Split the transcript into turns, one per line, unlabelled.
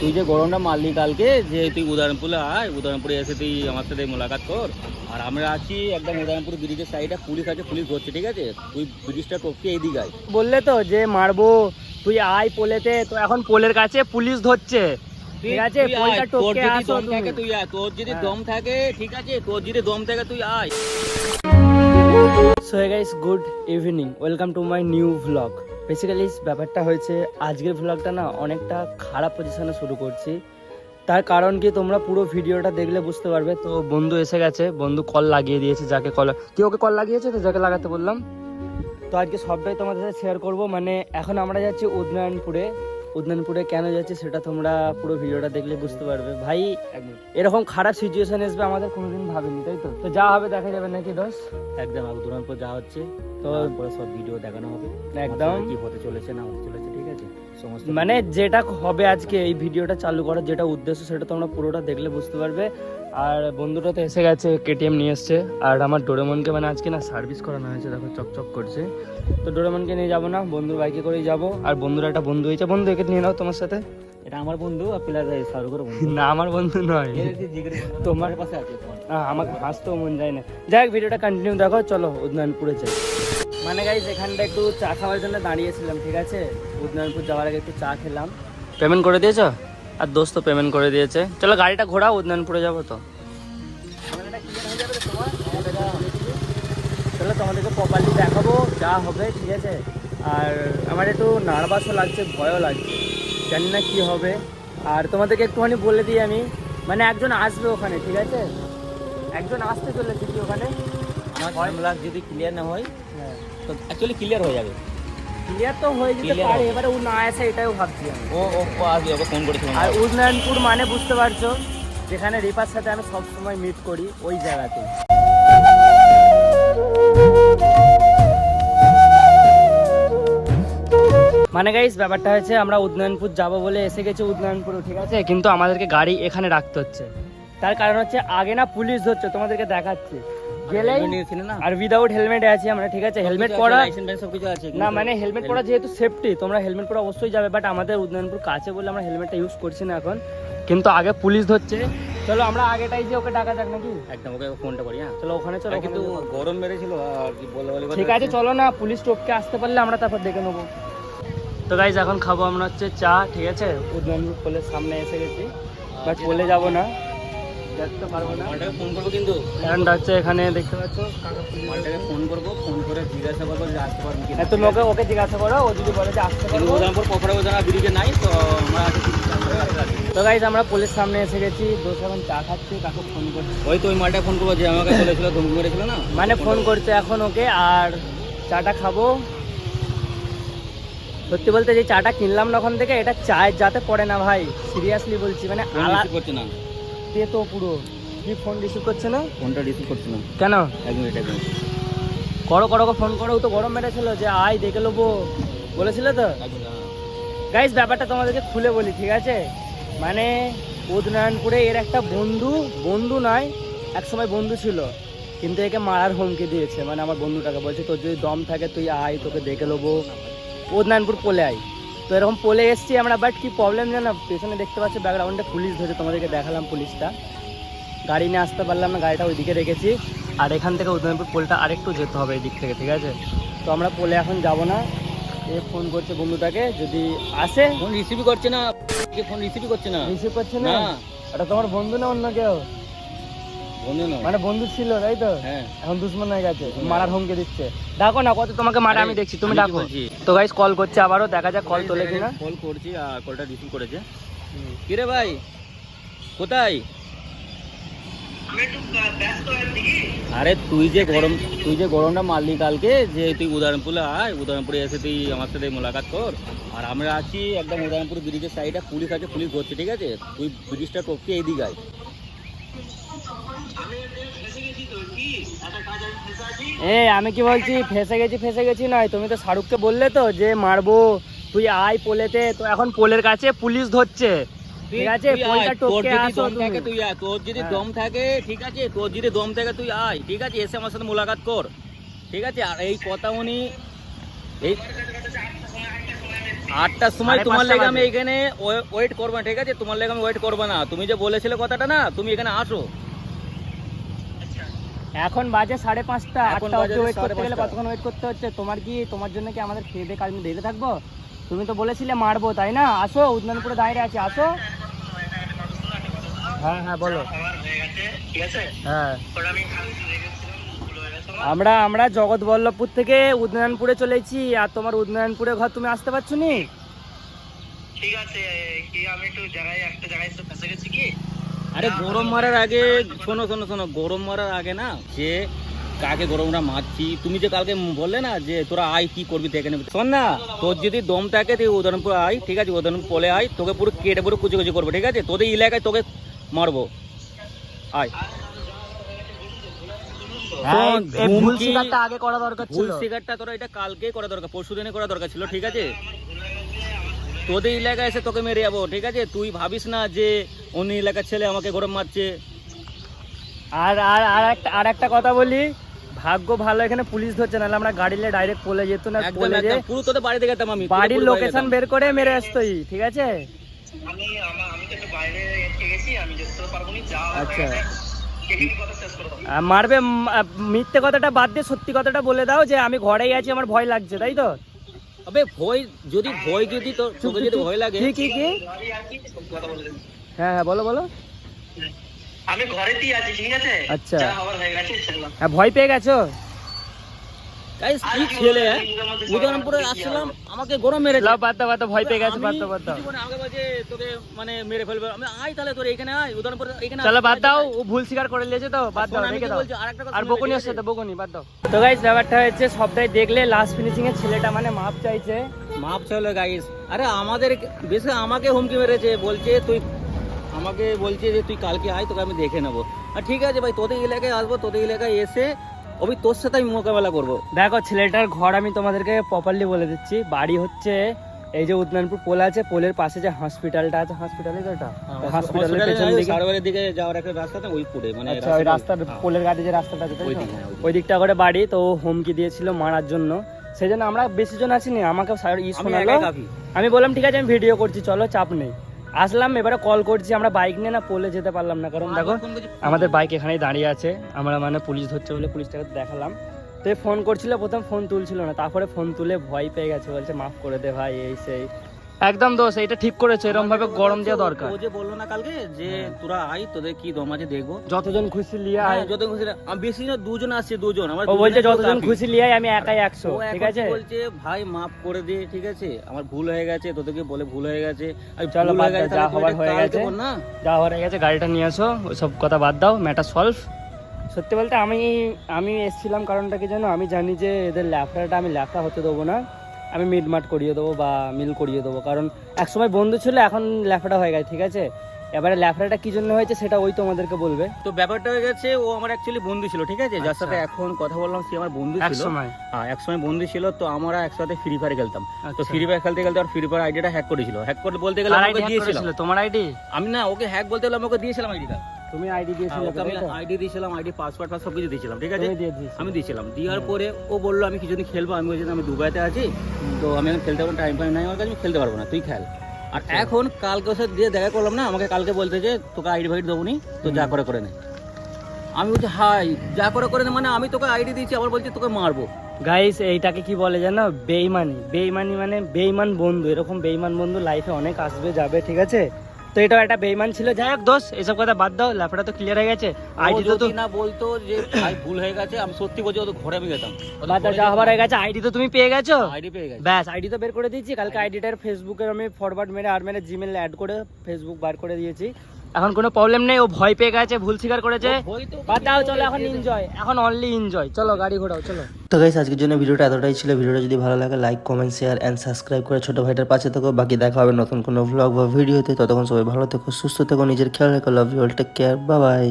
তুই যে গরমটা মারলি কালকে যে তুই উদয়নপুরে আয় উদয়নপুরে এসে তুই আমার সাথে মোলাকাত কর। আর আমরা আছি একদম উদয়নপুর ব্রিজের সাইডে পুলিশ আছে পুলিশ ধরছে ঠিক আছে? তুই ব্রিজটা টপকে এইদিকে আয়।
বললে তো যে মারবো তুই আয় পোলেতে তো এখন পোলের কাছে পুলিশ ধরছে। ঠিক আছে পোলটা টপকে আসো
তুই আয়। তোর যদি
হ্যাঁ।
দম থাকে ঠিক আছে? তোর যদি দম থাকে তুই আয়।
So guys good evening welcome to my new vlog basically ব্যাপারটা হয়েছে, আজকের ভ্লগটা না অনেকটা খারাপ পজিশনে শুরু করছি। তার কারণ কি, তোমরা পুরো ভিডিওটা দেখলে বুঝতে পারবে। তো বন্ধু এসে গেছে, বন্ধু কল লাগিয়ে দিয়েছে, যাকে কল কি ওকে কল লাগিয়েছে তো যাকে লাগাতে বললাম? তো আজকে সবটাই তোমাদের সাথে শেয়ার করব। মানে এখন আমরা যাচ্ছি উদয়নপুরে। উদয়নপুরে কেন যাচ্ছি সেটা তোমরা পুরো ভিডিওটা দেখলে বুঝতে পারবে। ভাই এরকম খারাপ সিচুয়েশন আসবে আমাদের কোনোদিন ভাবিনি তাই তো? তো যা হবে দেখা যাবে নাকি দোষ?
একদম উদ্যানপুর যা হচ্ছে
তো
সব ভিডিও দেখানো হবে।
একদম।
কি হতে চলেছে না হতে চলেছে
মানে যেটা হবে আজকে এই ভিডিওটা চালু করার যেটা উদ্দেশ্য সেটা তোমরা পুরোটা দেখলে বুঝতে পারবে। আর বন্ধুটা তো এসে গেছে কেটিএম নিয়ে এসছে। আর আমার ডোরেমনকে মানে আজকে না সার্ভিস করানো হয়েছে দেখো চকচক করছে। তো ডোরেমনকে নিয়ে যাব না বন্ধুর বাইকে করেই যাব। আর বন্ধুর একটা বন্ধু হয়েছে বন্ধু একে নিয়ে নাও তোমার সাথে।
এটা আমার বন্ধু আর প্লাস শাহরুখের বন্ধু।
না আমার বন্ধু নয়। তোমার-
পাশে আছে
আহ, আমাকে হাসতেও মন যায় না। যাই হোক ভিডিওটা কন্টিনিউ দেখো চলো উদয়নপুরে যাই। মানে গাইজ এখানটা একটু চা খাওয়ার জন্য দাঁড়িয়েছিলাম ঠিক আছে? উদয়নপুর যাওয়ার আগে একটু চা খেলাম। পেমেন্ট করে দিয়েছ? আর দোস্ত পেমেন্ট করে দিয়েছে। চলো গাড়িটা ঘোরা উদয়নপুরে যাব তো। চলো তোমাদেরকে প্রপারলি দেখাবো যা হবে ঠিক আছে? আর আমার একটু নার্ভাসও লাগছে ভয়ও লাগছে। জানি না কি হবে। আর তোমাদেরকে একটুখানি বলে দিই আমি মানে একজন আসবে ওখানে ঠিক আছে? একজন আসতে চলেছে কি ওখানে?
আমার যদি ক্লিয়ার না হয়
হ্যাঁ।
তো অ্যাকচুয়ালি ক্লিয়ার হয়ে যাবে।
ক্লিয়ার তো হয়ে যেতে
Clear
পারে
হবে।
এবারে ও না আসে এটাও ভাবছি। আমি
ও ও ও আসবে ওকে ফোন করেছিলাম
আর উদয়নপুর মানে বুঝতে পারছ যেখানে রিপার সাথে আমি সব সময় মিট করি ওই জায়গাতে। মানে গাইস ব্যাপারটা হয়েছে আমরা উদয়নপুর যাব বলে এসে গেছি উদয়নপুরে ঠিক আছে? কিন্তু আমাদেরকে গাড়ি এখানে রাখতে হচ্ছে। তার কারণ হচ্ছে আগে না পুলিশ ধরছে তোমাদেরকে দেখাচ্ছে। গেলেই আর উইদাউট হেলমেটে আছি আমরা ঠিক আছে? হেলমেট পরা না মানে হেলমেট পরা যেহেতু সেফটি তোমরা হেলমেট পরা অবশ্যই যাবে বাট আমাদের উদয়নপুর কাছে বলে আমরা হেলমেটটা ইউজ করছি না এখন। কিন্তু আগে পুলিশ ধরছে। চলো আমরা আগেটাই যে ওকে ডাকা যাক নাকি?
একদম ওকে ফোনটা করি হ্যাঁ।
চলো ওখানে চলো
কিন্তু গরম মেরেছিল আর কি বলে বলে
ঠিক আছে চলো না পুলিশ টোপকে আসতে পারলে আমরা তারপর দেখে নেব। তো গাইজ এখন খাব আমরা হচ্ছে চা ঠিক আছে? উদয়নপুর পোলের সামনে এসে গেছি বাট পোলে যাব না। দেখতে পারব না।
মালটাকে ফোন করব কিন্তু?
কারণটা হচ্ছে এখানে দেখতে পাচ্ছ।
মালটাকে ফোন করব ফোন করে জিজ্ঞাসা করব যে আসতে পারব কি
তুমি ওকে ওকে জিজ্ঞাসা করো ও যদি বলে যে আসতে পারব।
উদয়পুর পকড়া বোঝানা ব্রিজে নাই তো আমরা।
তো গাইজ আমরা পুলিশ সামনে এসে গেছি দোষ এখন চা খাচ্ছি কাকু ফোন করছি?
ওই তো ওই মালটাকে ফোন করব যে আমাকে বলেছিল ধমকি মেরেছিল না।
মানে ফোন করছে এখন ওকে আর চাটা খাব। সত্যি বলতে যে চাটা কিনলাম না ওখান থেকে এটা চায়ের যাতে পড়ে না ভাই। সিরিয়াসলি বলছি মানে
ফোন
আলা
রিসিভ করছে না।
তো পুরো। কি ফোন রিসিভ করছে না
ফোনটা রিসিভ করছে না
কেন?
এক মিনিট এক মিনিট
করো করো ফোন করো তো গরম মেরেছিল যে আয় দেখে নেব। বলেছিল তো?
মিনিট, হ্যাঁ।
গাইজ ব্যাপারটা তোমাদেরকে খুলে বলি ঠিক আছে? মানে উদয়নপুরে এর একটা বন্ধু বন্ধু নয় এক সময় বন্ধু ছিল। কিন্তু একে মারার হুমকি দিয়েছে। মানে আমার বন্ধুটাকে বলছে তোর যদি দম থাকে তুই আয় তোকে দেখে নেব। উদয়নপুর পোলে আয়। তো এরকম পোলে এসছি আমরা বাট কি প্রবলেম জানো? পেছনে দেখতে পাচ্ছি ব্যাকগ্রাউন্ডে পুলিশ ধরেছে তোমাদেরকে দেখালাম পুলিশটা গাড়ি নিয়ে আসতে পারলাম না গাড়িটা ওইদিকে রেখেছি। আর এখান থেকে উদয়নপুর পোলটা আরেকটু যেতে হবে এই দিক থেকে ঠিক আছে? তো আমরা পোলে এখন যাব না। এ ফোন করছে বন্ধুটাকে যদি আসে।
ফোন রিসিভ করছে না ফোন রিসিভ করছে না?
রিসিভ করছে না। এটা তোমার বন্ধু না অন্য কেউ? মানে বন্ধু ছিল তাই তো?
হ্যাঁ।
এখন দুশ্মন হয়ে গেছে মারার হুমকি দিচ্ছে। ডাকো না কত তোমাকে মারা আমি দেখছি তুমি ডাকো তো গাইস কল করছে আবারও দেখা যাক কল তোলে কিনা।
কল করছি আর কলটা রিসিভ করেছে। কিরে ভাই? কোথায়? আরে তুই যে গরম তুই যে গরমটা মারলি কালকে যে তুই উদয়নপুরে আয় উদয়নপুরে এসে তুই আমার সাথে মোলাকাত কর। আর আমরা আছি একদম উদয়নপুর ব্রিজের সাইডে পুলিশ আছে পুলিশ ধরছে ঠিক আছে? তুই ব্রিজটা টপকে এইদিকে আয়।
এ আমি কি বলছি ফেসে গেছি ফেসে গেছি নয়। তুমি তো শাহরুখকে বললে তো যে মারবো তুই আয় পোলেতে। তো এখন পোলের কাছে পুলিশ ধরছে। ঠিক আছে পোলটা টপকে আসো
থাকে তুই আয়। তোর যদি
হ্যাঁ।
দম থাকে ঠিক আছে তোর যদি দম থাকে তুই আয়। ঠিক আছে এসে আমার সাথে মোলাকাত কর। ঠিক আছে আর এই কথা উনি এই আটটার সময় তোমার লেগে আমি। এখানে ওয়েট করব না ঠিক আছে? তোমার লেগে আমি ওয়েট করব না। তুমি যে বলেছিলে কথাটা না তুমি এখানে আসো।
এখন বাজে সাড়ে পাঁচটা
এখন
আটটা অবধি ওয়েট করতে গেলে কতক্ষণ ওয়েট করতে হচ্ছে? তোমার কি তোমার জন্য কি আমাদের খেয়ে দিয়ে কাজ দিতে থাকব? তুমি তো বলেছিলে মারবো তাই না? আসো উদনানপুরে দাঁড়িয়ে আছি আসো। হ্যাঁ হ্যাঁ বলো। হ্যাঁ। আমরা আমরা জগৎবল্লভপুর থেকে উদয়নপুরে চলেছি আর তোমার উদয়নপুরে ঘর তুমি আসতে পারছ নি?
ঠিক আছে কি আমি একটু জায়গায় একটা জায়গায় এসে ফেসে গেছি কি?
আরে গরম মারার আগে শোনো শোনো শোনো গরম মারার আগে না যে কাকে গরমটা মারছি তুমি যে কালকে বললে না যে তোরা আয় কি করবি দেখে নেবে। শোন না তোর যদি দম থাকে তুই উদাহরণপুর আয় ঠিক আছে উদাহরণপুর পলে আয় তোকে পুরো কেটে পুরো কুচি কুচি করব ঠিক আছে? তোদের এলাকায় তোকে মারবো। আয়। শোন,
ভুল শিকারটা আগে করা দরকার
ভুল শিকারটা তোরা এটা কালকেই করা দরকার পরশু দিনে করা দরকার ছিল ঠিক আছে? তোদের এলাকায় এসে তোকে মেরে যাব ঠিক আছে? তুই ভাবিস না যে অন্য এলাকার ছেলে আমাকে গরম মারছে।
আর আর আর একটা আর একটা কথা বলি ভাগ্য ভালো এখানে পুলিশ ধরছে নাহলে আমরা গাড়ি নিয়ে ডাইরেক্ট পলে যেত না পলে যে
পুরো তোদের বাড়িতে গেতাম আমি
বাড়ির লোকেশন বের করে মেরে আসতোই ঠিক আছে?
আমি আমি তো একটু বাইরে এসে গেছি আমি যেতে পারব না যা
আচ্ছা। মারবে মিথ্যে কথাটা বাদ দিয়ে সত্যি কথাটা বলে দাও যে আমি ঘরেই আছি আমার ভয় লাগছে তাই তো?
আবে ভয় যদি ভয় যদি তোর তোকে যদি ভয় লাগে।
কি কি কি। হ্যাঁ হ্যাঁ বলো বলো।
আমি ঘরেতেই আছি ঠিক আছে?
আচ্ছা।
হ্যাঁ
ভয় পেয়ে গেছো?
গাইস কি ছেলে হ্যাঁ? আসছিলাম আমাকে গরম
লাও বাদ দাও বাদ দাও, ভয় পেয়ে গেছে বাদ দাও বাদ দাও।
আগে বাজে তোকে মানে মেরে ফেলবে। আমি আয় তাহলে তোর এখানে উদয়নপুরে এখানে
চলো বাদ দাও ও ভুল স্বীকার করে তো বাদ দাও রেখে দাও। আর বকুনি আসছে? তো বকুনি বাদ দাও। তো গাইস ব্যাপারটা হচ্ছে সবটাই দেখলে লাস্ট ফিনিশিং এর ছেলেটা মানে মাপ চাইছে।
মাপ চাইলো গাইস আরে আমাদের বেশি আমাকে হুমকি মেরেছে বলছে তুই আমাকে বলছে যে তুই কালকে আয় তোকে আমি দেখে নেব। আর ঠিক আছে ভাই তোদের এলাকায় আসব তোদের এলাকায় এসে অবি তোর সাথে আমি মোকাবেলা করব।
দেখো ছেলেটার ঘর আমি তোমাদেরকে প্রপারলি বলে দিচ্ছি। বাড়ি হচ্ছে এই যে উদনানপুর পোল আছে পোলের পাশে যে হসপিটালটা আছে হসপিটালে তো হসপিটালের পেছন দিকে।
সারবারের দিকে যাওয়ার একটা রাস্তাটা ওই পুরে মানে
আচ্ছা ওই রাস্তার পোলের গাড়ি যে রাস্তাটা আছে
ওই
তো?
হ্যাঁ, ওই
দিকটা করে বাড়ি তো হুমকি দিয়েছিল মারার জন্য। সেই জন্য আমরা বেশি জন আসিনি আমাকে সার- ই শোনালো। আমি বললাম ঠিক আছে আমি ভিডিও করছি চলো চাপ নেই। আসলাম, এবারে কল করছি, আমরা বাইক নিয়ে না পোলে যেতে পারলাম না। কারণ দেখো, আমাদের বাইক এখানেই দাঁড়িয়ে আছে। আমরা মানে পুলিশ ধরছে বলে পুলিশটাকে দেখালাম। তো ফোন করছিল, প্রথম ফোন তুলছিল না। তারপরে ফোন তুলে ভয় পেয়ে গেছে, বলছে, মাফ করে দে ভাই, এই সেই। একদম দোষ এটা ঠিক করেছে এরকম ভাবে গরম দেওয়া দরকার।
ও যে বলল না কালকে যে তোরা আয় তোদের কি দম আছে দেখব।
যতজন খুশি লিয়ে আয়।
হ্যাঁ, যত খুশি আমি বেশি না দুজন আসছে দুজন। আমার
ও বলছে যতজন খুশি লিয়ে আমি একাই একশো
ও
ঠিক আছে?
কি বলছে ভাই মাফ করে দে ঠিক আছে? আমার ভুল হয়ে গেছে তোদেরকে বলে ভুল হয়ে গেছে। আমি
চলো, বাদ যা হবার হয়ে গেছে।
না।
যা হয়ে গেছে গাড়িটা নিয়ে আসো ওইসব কথা বাদ দাও ম্যাটার সলভ সত্যি বলতে আমি আমি এসেছিলাম কারণটা কি জানো? আমি জানি যে এদের ল্যাফড়াটা আমি ল্যাফড়া হতে দেবো না। আমি মিটমাট করিয়ে দেবো বা মিল করিয়ে দেবো। কারণ একসময় বন্ধু ছিল এখন ল্যাফড়া হয়ে গেছে ঠিক আছে? এবারে ল্যাফড়াটা কি জন্য হয়েছে সেটা ওই তোমাদেরকে বলবে।
তো ব্যাপারটা হয়ে গেছে ও আমার অ্যাকচুয়ালি বন্ধু ছিল ঠিক আছে? যার
আচ্ছা।
সাথে এখন কথা বললাম সে আমার বন্ধু ছিল। হ্যাঁ এক সময় বন্ধু ছিল তো আমরা একসাথে ফ্রি ফায়ার খেলতাম। তো
আচ্ছা।
ফ্রি ফায়ার খেলতে খেলতে আর ফ্রি ফায়ার আইডিটা হ্যাক করেছিল। হ্যাক করে বলতে গেলে আমাকে
করেছিল? তোমার আইডি
আমি না ওকে হ্যাক বলতে গেলে আমাকে দিয়েছিলাম আইডিটা
তুমি আইডি দিয়েছিলে
ওকে আমি আইডি দিয়েছিলাম আইডি পাসওয়ার্ড সব কিছু দিয়েছিলাম ঠিক আছে। আমি দিয়েছিলাম দেওয়ার পরে ও বলল আমি কিছুদিন খেলব। আমি বলছি আমি দুবাইতে আছি তো আমি এখন খেলতে পারব টাইম নাই আমার কাছে আমি খেলতে পারব না তুই খেল। আর
আচ্ছা।
এখন কালকে ওর সাথে দিয়ে দেখা করলাম না আমাকে কালকে বলতে যে তোকে আইডি ফাইডি দেবো নি তো যা করে করে নে। আমি বলছি হাই যা করে করে নে মানে আমি তোকে আইডি দিয়েছি আবার বলছি তোকে মারবো।
গাইস এইটাকে কি বলে জানো? বেইমানি। বেইমানি মানে বেইমান বন্ধু এরকম বেইমান বন্ধু লাইফে অনেক আসবে যাবে ঠিক আছে? তো এটাও একটা বেইমান ছিল। যাই হোক দোষ এসব কথা বাদ দাও ল্যাপটা তো ক্লিয়ার হয়ে গেছে। আইডি তো
তুমি না বলতো যে ভাই ভুল হয়ে গেছে আমি সত্যি বলছি ওদের ঘরে আমি গেতাম
বাদ দাও যা হবার হয়ে গেছে আইডি তো তুমি পেয়ে গেছো?
আইডি পেয়ে গেছো।
ব্যাস আইডি তো বের করে দিয়েছি। কালকে আইডিটার ফেসবুকে আমি ফরওয়ার্ড মেরে আর মেরে জিমেল অ্যাড করে ফেসবুক বার করে দিয়েছি। এখন কোনো প্রবলেম নেই ও ভয় পেয়ে গেছে ভুল স্বীকার করেছে। দাও চলো এখন এনজয় এখন অনলি এনজয় চলো গাড়ি ঘোড়াও চলো।
তো গাইস আজকের জন্য ভিডিওটা এতটাই ছিল। ভিডিওটা যদি ভালো লাগে like comment share and subscribe করে ছোটো ভাইটার পাশে থেকো। বাকি দেখা হবে নতুন কোনো ভ্লগ বা ভিডিওতে ততক্ষণ সবাই ভালো থেকো সুস্থ থেকো নিজের খেয়াল রেখো। Love you all take care bye bye